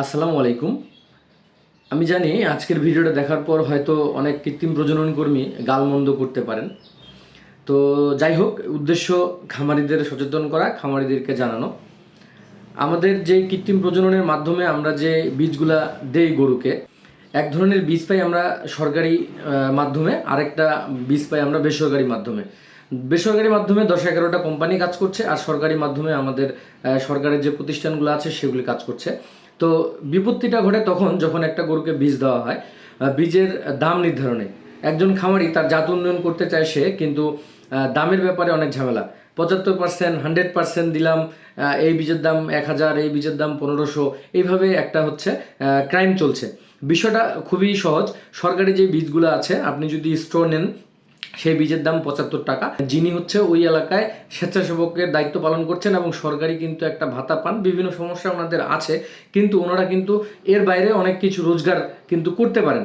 আসসালামু আলাইকুম। আমি জানি আজকের ভিডিওটা দেখার পর হয়তো অনেক কৃত্রিম প্রজনন কর্মী গালমন্দ করতে পারেন। তো যাই হোক, উদ্দেশ্য খামারিদের সচেতন করা, খামারিদেরকে জানানো। আমাদের যে কৃত্রিম প্রজননের মাধ্যমে আমরা যে বীজগুলা দেই গরুকে, এক ধরনের বীজ পাই আমরা সরকারি মাধ্যমে, আরেকটা বীজ পাই আমরা বেসরকারি মাধ্যমে। বেসরকারি মাধ্যমে দশ এগারোটা কোম্পানি কাজ করছে, আর সরকারি মাধ্যমে আমাদের সরকারের যে প্রতিষ্ঠানগুলো আছে সেগুলি কাজ করছে। তো বিপত্তিটা ঘটে তখন যখন একটা গরুকে বীজ দেওয়া হয় বীজের দাম নির্ধারণে। একজন খামারি তার জাত উন্নয়ন করতে চায় সে, কিন্তু দামের ব্যাপারে অনেক ঝামেলা। পঁচাত্তর পার্সেন্ট হান্ড্রেড পার্সেন্ট দিলাম এই বীজের দাম এক হাজার, এই বীজের দাম পনেরোশো, এইভাবে একটা হচ্ছে ক্রাইম চলছে। বিষয়টা খুবই সহজ। সরকারি যে বীজগুলো আছে, আপনি যদি স্টোর নেন সেই বীজের দাম পঁচাত্তর টাকা। যিনি হচ্ছে ওই এলাকায় স্বেচ্ছাসেবকের দায়িত্ব পালন করছেন এবং সরকারি কিন্তু একটা ভাতা পান। বিভিন্ন সমস্যা ওনাদের আছে, কিন্তু ওনারা কিন্তু এর বাইরে অনেক কিছু রোজগার কিন্তু করতে পারেন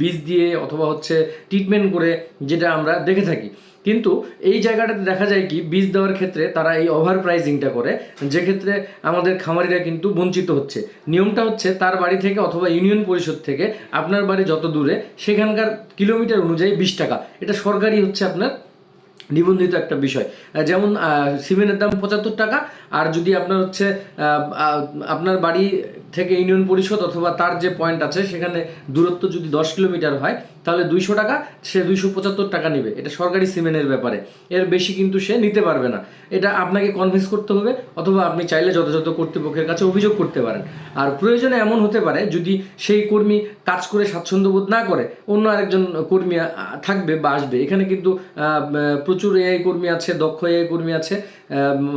বীজ দিয়ে অথবা হচ্ছে ট্রিটমেন্ট করে যেটা আমরা দেখে থাকি। কিন্তু এই জায়গাটাতে দেখা যায় কি, বীজ দেওয়ার ক্ষেত্রে তারা এই ওভার প্রাইজিংটা করে, যে ক্ষেত্রে আমাদের খামারিরা কিন্তু বঞ্চিত হচ্ছে। নিয়মটা হচ্ছে তার বাড়ি থেকে অথবা ইউনিয়ন পরিষদ থেকে আপনার বাড়ি যত দূরে, সেখানকার কিলোমিটার অনুযায়ী বিশ টাকা। এটা সরকারি হচ্ছে আপনার নিবন্ধিত একটা বিষয়। যেমন সিমেন্টের দাম পঁচাত্তর টাকা, আর যদি আপনার হচ্ছে আপনার বাড়ি থেকে ইউনিয়ন পরিষদ অথবা তার যে পয়েন্ট আছে, সেখানে দূরত্ব যদি দশ কিলোমিটার হয়, তাহলে দুইশো টাকা, সে দুইশো পঁচাত্তর টাকা নেবে। এটা সরকারি সিমেন্টের ব্যাপারে। এর বেশি কিন্তু সে নিতে পারবে না। এটা আপনাকে কনভিন্স করতে হবে, অথবা আপনি চাইলে যথাযথ কর্তৃপক্ষের কাছে অভিযোগ করতে পারেন। আর প্রয়োজনে এমন হতে পারে, যদি সেই কর্মী কাজ করে স্বাচ্ছন্দ্য বোধ না করে, অন্য আরেকজন কর্মী থাকবে বা আসবে। এখানে কিন্তু প্রচুর এআই কর্মী আছে, দক্ষ এআই কর্মী আছে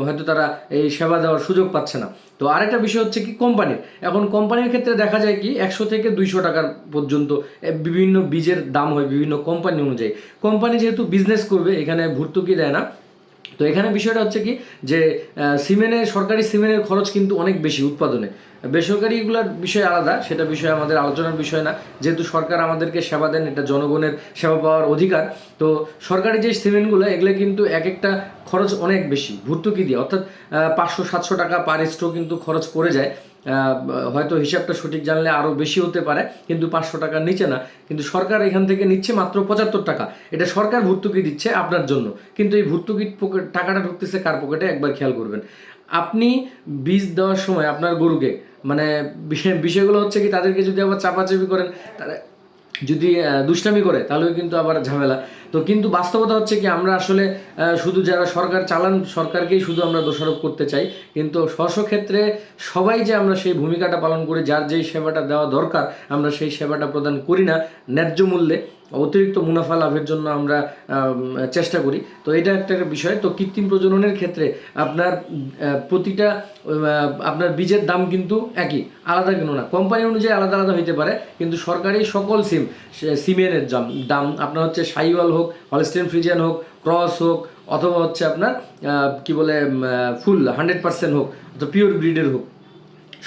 হয়তো তারা এই সেবা দেওয়ার সুযোগ পাচ্ছে না। তো আরেকটা বিষয় হচ্ছে কি, কোম্পানির। এখন কোম্পানির ক্ষেত্রে দেখা যায় কি, একশো থেকে দুইশো টাকার পর্যন্ত বিভিন্ন বীজের দাম হয় বিভিন্ন কোম্পানি অনুযায়ী। কোম্পানি যেহেতু বিজনেস করবে, এখানে ভর্তুকি দেয় না তো এখানে বিষয়টা হচ্ছে কি যে সিমেনে, সরকারি সিমেনের খরচ কিন্তু অনেক বেশি উৎপাদনে। বেসরকারিগুলোর বিষয় আলাদা, সেটা বিষয়ে আমাদের আলোচনার বিষয় না। যেহেতু সরকার আমাদেরকে সেবা দেন, এটা জনগণের সেবা পাওয়ার অধিকার, তো সরকারি যে সিমেন্টগুলো এগুলো কিন্তু এক একটা খরচ অনেক বেশি, ভর্তুকি দিয়ে। অর্থাৎ পাঁচশো, সাতশো টাকা পার স্টো কিন্তু খরচ পড়ে যায়। হয়তো হিসাবটা সঠিক জানলে আরও বেশি হতে পারে, কিন্তু পাঁচশো টাকার নিচে না। কিন্তু সরকার এখান থেকে নিচ্ছে মাত্র পঁচাত্তর টাকা। এটা সরকার ভর্তুকি দিচ্ছে আপনার জন্য। কিন্তু এই ভর্তুকি টাকাটা ঢুকতেছে কার পকেটে একবার খেয়াল করবেন। আপনি বীজ দেওয়ার সময় আপনার গরুকে মানে বিষয় বিষয়গুলো হচ্ছে কি, তাদেরকে যদি আবার চাপাচাপি করেন তারা যদি দুষ্টামি করে, তাহলেও কিন্তু আবার ঝামেলা। তো কিন্তু বাস্তবতা হচ্ছে কি, আমরা আসলে শুধু যারা সরকার চালান, সরকারকেই শুধু আমরা দোষারোপ করতে চাই। কিন্তু স্ব ক্ষেত্রে সবাই যে আমরা সেই ভূমিকাটা পালন করি, যার যেই সেবাটা দেওয়া দরকার, আমরা সেই সেবাটা প্রদান করি না ন্যায্য মূল্যে। অতিরিক্ত মুনাফা লাভের জন্য আমরা চেষ্টা করি। তো এটা একটা বিষয়। তো কৃত্রিম প্রজননের ক্ষেত্রে আপনার প্রতিটা আপনার বীজের দাম কিন্তু একই, আলাদা কেন না। কোম্পানি অনুযায়ী আলাদা আলাদা হইতে পারে, কিন্তু সরকারি সকল সিম সিমেনের দাম দাম আপনার হচ্ছে সাইওয়াল হোক হলস্টেন ফ্রিজিয়ান হোক, ক্রস হোক, অথবা হচ্ছে আপনার কি বলে ফুল, হান্ড্রেড পার্সেন্ট হোক, অথবা পিওর ব্রিডের হোক।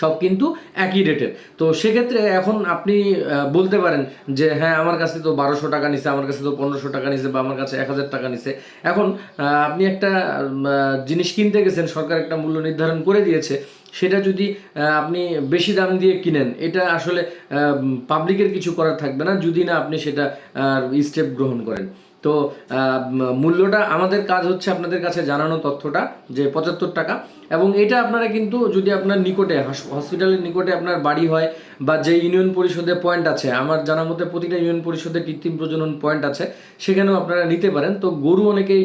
সব কিন্তু একই রেটের তো সেক্ষেত্রে এখন আপনি বলতে পারেন যে হ্যাঁ আমার কাছে তো বারোশো টাকা নিছে, আমার কাছে তো পনেরোশো টাকা নিছে বা আমার কাছে এক হাজার টাকা নিছে। এখন আপনি একটা জিনিস কিনতে গেছেন, সরকার একটা মূল্য নির্ধারণ করে দিয়েছে, সেটা যদি আপনি বেশি দাম দিয়ে কিনেন, এটা আসলে পাবলিকের কিছু করার থাকবে না, যদি না আপনি সেটা স্টেপ গ্রহণ করেন। তো মূল্যটা আমাদের কাজ হচ্ছে আপনাদের কাছে জানানো তথ্যটা, যে পঁচাত্তর টাকা। এবং এটা আপনারা কিন্তু যদি আপনার নিকটে হসপিটালের নিকটে আপনার বাড়ি হয়, বা যে ইউনিয়ন পরিষদে পয়েন্ট আছে, আমার জানা মতে প্রতিটা ইউনিয়ন পরিষদে কৃত্রিম প্রজনন পয়েন্ট আছে, সেখানেও আপনারা নিতে পারেন। তো গরু অনেকেই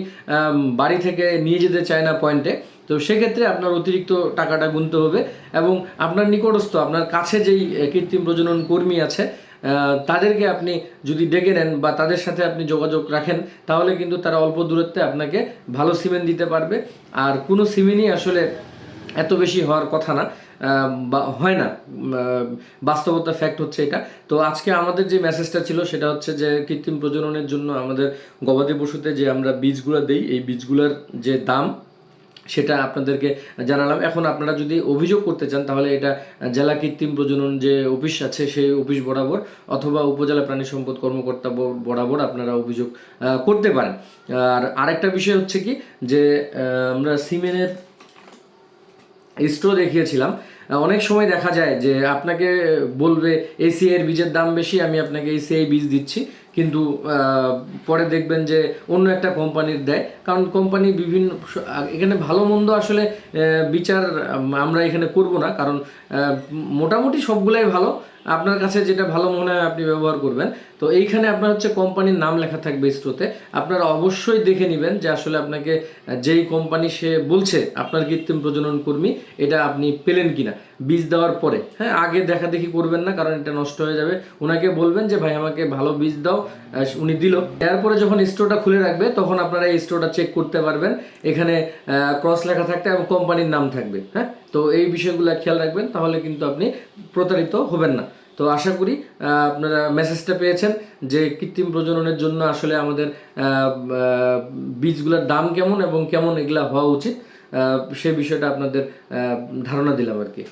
বাড়ি থেকে নিয়ে যেতে চায় না পয়েন্টে তো সেক্ষেত্রে আপনার অতিরিক্ত টাকাটা গুনতে হবে। এবং আপনার নিকটস্থ, আপনার কাছে যেই কৃত্রিম প্রজনন কর্মী আছে তাদেরকে আপনি যদি ডেকে নেন বা তাদের সাথে আপনি যোগাযোগ রাখেন, তাহলে কিন্তু তারা অল্প দূরত্বে আপনাকে ভালো সিমেন্ট দিতে পারবে। আর কোনো সিমেন্টই আসলে এত বেশি হওয়ার কথা না বা হয় না। বাস্তবতা ফ্যাক্ট হচ্ছে এটা। তো আজকে আমাদের যে মেসেজটা ছিল, সেটা হচ্ছে যে কৃত্রিম প্রজননের জন্য আমাদের গবাদি পশুতে যে আমরা বীজগুলো দেই, এই বীজগুলোর যে দাম সেটা আপনাদেরকে জানালাম। এখন আপনারা যদি অভিযোগ করতে চান, তাহলে এটা জেলা কৃত্রিম প্রজনন যে অফিস আছে, সেই অফিস বরাবর অথবা উপজেলা প্রাণী সম্পদ কর্মকর্তা বরাবর আপনারা অভিযোগ করতে পারেন। আর আরেকটা বিষয় হচ্ছে কি, যে আমরা সিমেনের স্ট্রো দেখিয়েছিলাম। অনেক সময় দেখা যায় যে, আপনাকে বলবে এসিআই এর বীজের দাম বেশি, আমি আপনাকে এসিআই বীজ দিচ্ছি। কিন্তু পরে দেখবেন যে অন্য একটা কোম্পানির দেয়। কারণ কোম্পানি বিভিন্ন, এখানে ভালো মন্দ আসলে বিচার আমরা এখানে করব না। কারণ মোটামুটি সবগুলাই ভালো। আপনার কাছে যেটা ভালো মনে হয় আপনি ব্যবহার করবেন। তো এইখানে আপনার হচ্ছে কোম্পানির নাম লেখা থাকবে স্টোতে আপনারা অবশ্যই দেখে নেবেন যে আসলে আপনাকে, যেই কোম্পানি সে বলছে, আপনার কৃত্রিম প্রজনন কর্মী, এটা আপনি পেলেন কিনা। বীজ দেওয়ার পরে। হ্যাঁ আগে দেখা দেখি করবেন না, কারণ এটা নষ্ট হয়ে যাবে। ওনাকে বলবেন যে, ভাই, আমাকে ভালো বীজ দাও। উনি দিল। এরপরে যখন স্টোরটা খুলে রাখবে, তখন আপনারা এই স্টোরটা চেক করতে পারবেন। এখানে ক্রস লেখা থাকবে এবং কোম্পানির নাম থাকবে হ্যাঁ? তো এই বিষয়গুলো খেয়াল রাখবেন, তাহলে কিন্তু আপনি প্রতারিত হবেন না। তো আশা করি আপনারা মেসেজটা পেয়েছেন যে কৃত্রিম প্রজননের জন্য আসলে আমাদের বীজগুলোর দাম কেমন এবং কেমন এগুলা হওয়া উচিত। সে বিষয়টা আপনাদের ধারণা দিলাম আর কি।